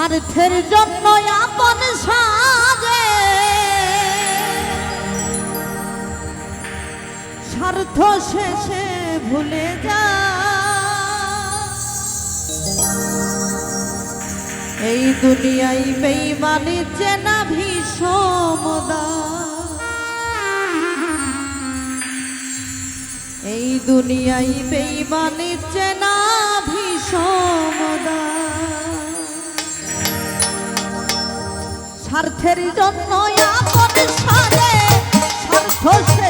স্বার্থের জন্য আপন সাজে। স্বার্থ শেষে ভুলে যা। এই দুনিয়ায় বেইমানি চেনা ভীষমদা এই দুনিয়ায় বেইমানি চেনা স্বার্থের জন্য আপন স্বার্থ সে